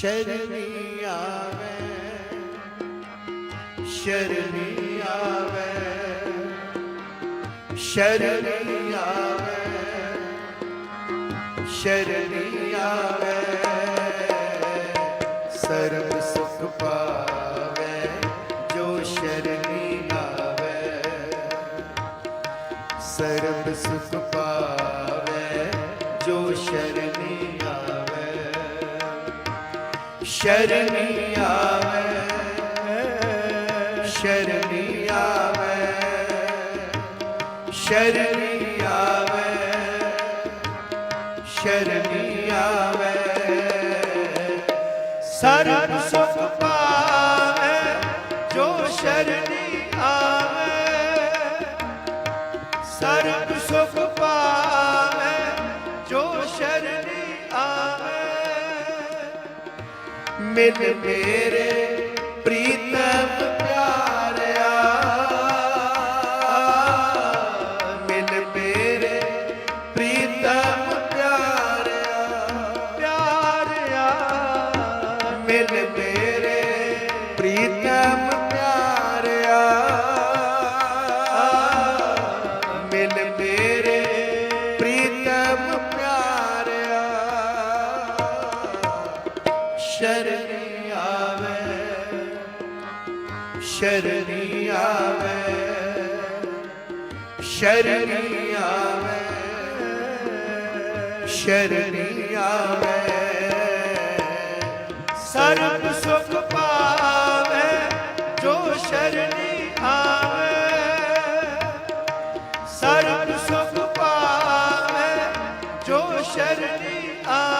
ਸ਼ਰਣੀ ਆਵੇ ਸ਼ਰਣੀ ਆਵੇ ਸ਼ਰਣੀ ਆਵੇ ਸ਼ਰਣੀ ਆਵੇ, ਸਰਬ ਸੁਖ ਪਾਵੇ, ਜੋ ਸ਼ਰਣੀ ਆਵੇ ਸਰਬ ਸੁਖ ਸ਼ਰਣੀ ਆਵੇ ਸ਼ਰਣੀ ਆਵੇ ਸ਼ਰਣੀ ਆਵੇ ਸ਼ਰਣੀ ਆਵੇ। ਸਰਬ ਮਿਲ ਮੇਰੇ ਪ੍ਰੀਤ ਸ਼ਰਣੀ ਆਵੇ ਸ਼ਰਣੀ ਆਵੇ ਸ਼ਰਣੀ ਆਵੇ ਸ਼ਰਣੀ ਆਵੇ ਸਰਬ ਸੁਖ ਪਾਵੇ ਜੋ ਸ਼ਰਣੀ ਆਵੇ ਸਰਬ ਸੁਖ ਪਾਵੇ ਜੋ ਸ਼ਰਨੀ ਆਵੇ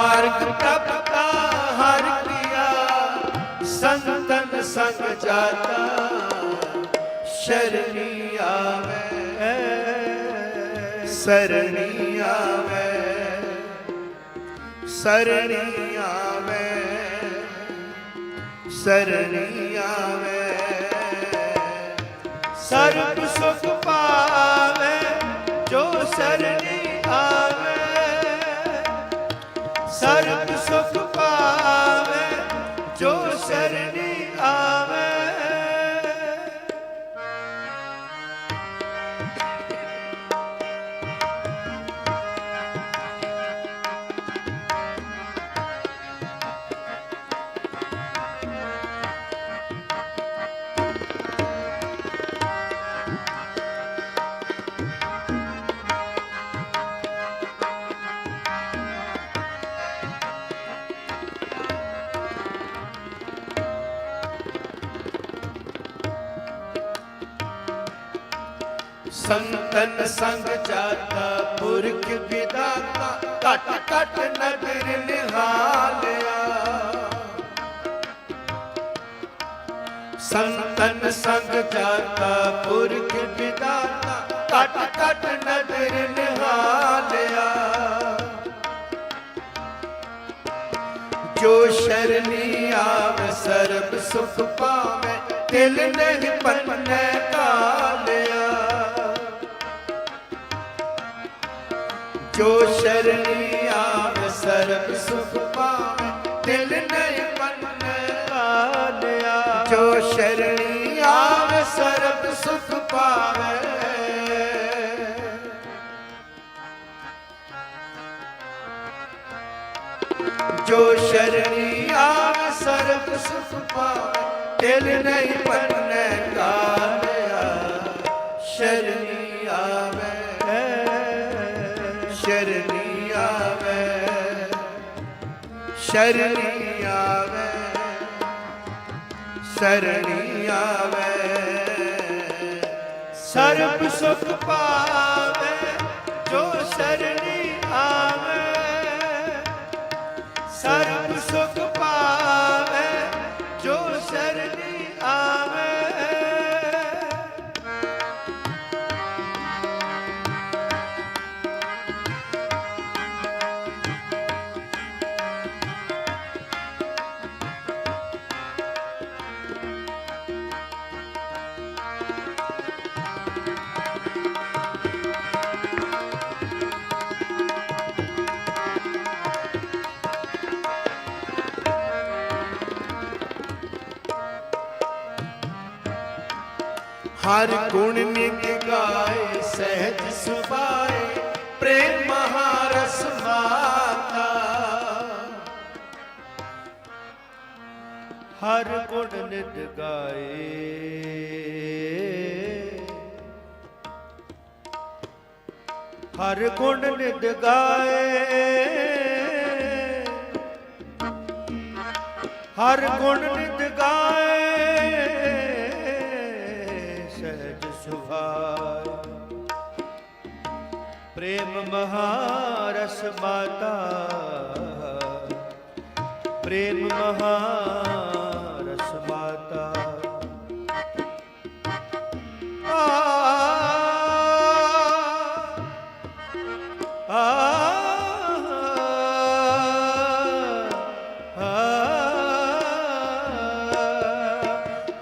ਮਾਰਗ ਪ੍ਰਭਤਾ ਹਰ ਕੀਆ, ਸੰਤਨ ਸੰਗ ਜਾਤਾ, ਸ਼ਰਣੀ ਆਵੇ, ਸਰਣੀ ਆਵੇ ਸਰਣੀ ਆਵੇ ਸਰਣੀ ਆਵੇ। ਸਰਬ ਸੁਖ ਸੰਤਨ ਸੰਗ ਜਾਤਾ, ਪੁਰਖ ਵਿਦਾਤਾ, ਘਟ ਘਟ ਨਦਰ ਨਿਹਾਲਿਆ ਸੰਤਨ ਸੰਗ ਜਾਤਾ, ਪੁਰਖ ਵਿਦਾਤਾ, ਘਟ ਘਟ ਨਦਰ ਨਿਹਾਲਿਆ ਜੋ ਸ਼ਰਨੀ ਆਵ, ਸਰਬ ਸੁਖ ਪਾਵੇ ਦਿਲ ਨਹੀਂ ਪੰਨੇ ਕਾਲਿਆ ਜੋ ਸ਼ਰਨੀ ਆਵ ਸਰਬ ਸੁਖ ਪਾਵੇ, ਦਿਲ ਨਹੀਂ ਪੰਨੇ ਕਾਲਿਆ ਜੋ ਸ਼ਰਣੀ ਆਵ ਸਰਬ ਸੁਖ ਪਾਵੇ ਜੋ ਸ਼ਰਣੀ ਆਵੇ ਸਰਬ ਸੁਖ ਪਾਵੇ ਦਿਲ ਨਹੀਂ ਪੰਨੇ ਕਾਰਿਆ ਸ਼ਰਣੀ ਸ਼ਰਣੀ ਆਵੇ ਸਰਣੀ ਆਵੇ ਸਰਬ ਸੁਖ ਪਾਵੇ ਹਰ ਗੁਣ ਨਿਤ ਗਾਏ, ਸਹਿਜ ਸੁਭਾਏ, ਪ੍ਰੇਮ ਮਹਾਰਸ ਮਾਤਾ। ਹਰ ਗੁਣ ਨਿਤ ਗਾਏ। ਹਰ ਗੁਣ ਨਿਤ ਗਾਏ। ਹਰ ਗੁਣ ਨਿਤ ਗਾਏ। ਪ੍ਰੇਮ ਮਹਾਰਸ ਮਾਤਾ। ਪ੍ਰੇਮ ਮਹਾਰਸ ਮਾਤਾ।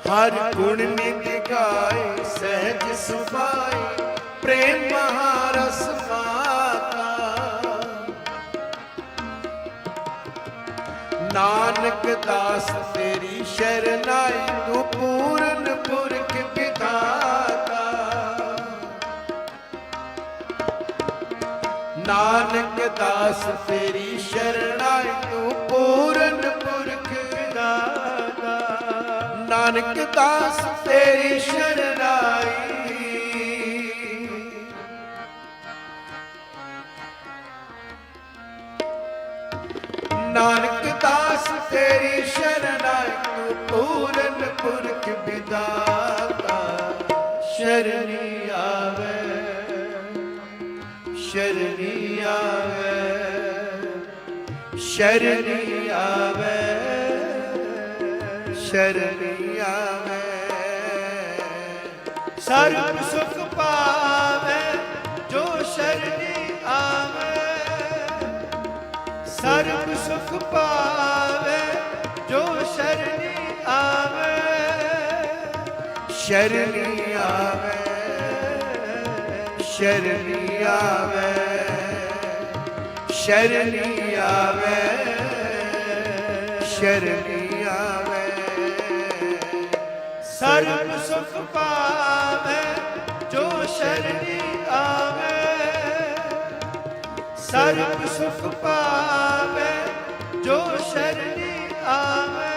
ਹਰ ਗੁਣ ਨਿਤ ਗਾਏ ਸਹਿਜ ਸੁਭਾਈ ਪ੍ਰੇਮ ਮਹਾਰਸ ਮਾਤਾ। ਨਾਨਕ ਦਾਸ ਤੇਰੀ ਸ਼ਰਨਾਈ ਤੂੰ ਪੂਰਨ ਪੁਰਖ ਵਿਧਾਤਾ। ਨਾਨਕ ਦਾਸ ਤੇਰੀ ਸ਼ਰਨਾਈ ਤੂੰ ਪੂਰਨ ਪੁਰਖ ਵਿਧਾਤਾ। ਨਾਨਕ ਦਾਸ ਤੇਰੀ ਸ਼ਰਨਾਈ ਨਾਨਕ ਦਾਸ, ਤੇਰੀ ਸ਼ਰਨਾਈ ਪੂਰਨ ਪੁਰਖ ਵਿਦਾਤਾ। ਸ਼ਰਣੀ ਆਵੇ ਸ਼ਰਣੀ ਆਵੇ ਸ਼ਰਣੀ ਆਵੇ ਸ਼ਰਣੀ ਆਵੇ। ਸਰਬ ਸੁਖ ਪਾ ਸੁਖ ਪਾਵੇ, ਜੋ ਸ਼ਰਣੀ ਆਵੇ। ਸ਼ਰਣੀ ਆਵੇ ਸ਼ਰਣੀ ਆਵੇ ਸ਼ਰਣੀ ਆਵੇ ਸ਼ਰਣੀ ਆਵੇ। ਸਰਬ ਸੁਖ ਪਾਵੇ, ਜੋ ਸ਼ਰਣੀ ਆਵੇ। ਸਰਬ ਸੁਖ ਪਾਵੇ ਜੋ ਸ਼ਰਣੀ ਆਵੇ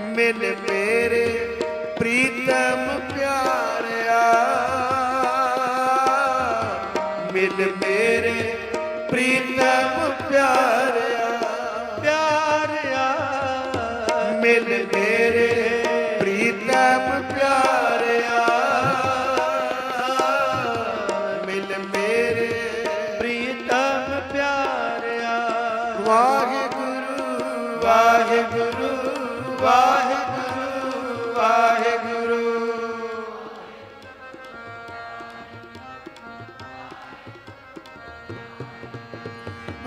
ਮਿਲ ਮੇਰੇ ਪ੍ਰੀਤਮ ਪਿਆਰਿਆ। ਮਿਲ ਮੇਰੇ ਪ੍ਰੀਤਮ ਪਿਆਰਿਆ। ਪਿਆਰਿਆ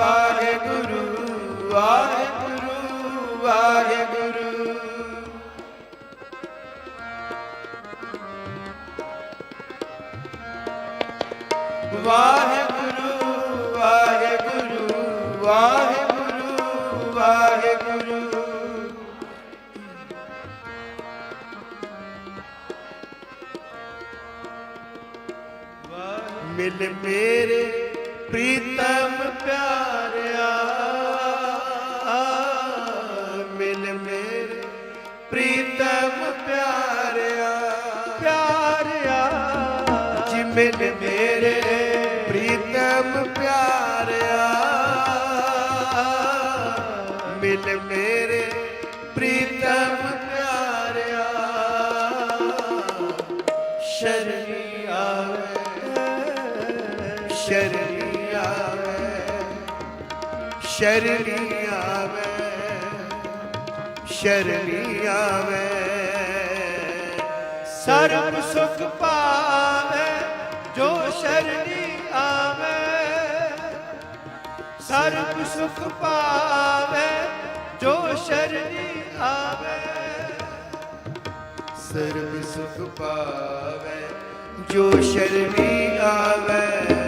ਵਾਹਿਗੁਰੂ ਵਾਹਿਗੁਰੂ ਵਾਹਿਗੁਰੂ। ਵਾਹਿਗੁਰੂ ਮਿਲ ਮੇਰੇ ਪ੍ਰੀਤਮ ਪਿਆਰਿਆ ਮਿਲ ਮੇਰੇ ਪ੍ਰੀਤਮ ਪਿਆਰਿਆ ਪਿਆਰਿਆ ਜੀ ਮਿਲ ਮੇਰੇ ਪ੍ਰੀਤਮ ਪਿਆਰਿਆ ਮਿਲ ਮੇਰੇ ਪ੍ਰੀਤਮ ਸ਼ਰਨੀ ਆਵੇ ਸ਼ਰਨੀ ਆਵੇ। ਸਰਬ ਸੁਖ ਪਾਵੇ, ਜੋ ਸ਼ਰਨੀ ਆਵੇ। ਸਰਬ ਸੁਖ ਪਾਵੇ, ਜੋ ਸ਼ਰਨੀ ਆਵੇ। ਸਰਬ ਸੁਖ ਪਾਵੇ, ਜੋ ਸ਼ਰਨੀ ਆਵੇ।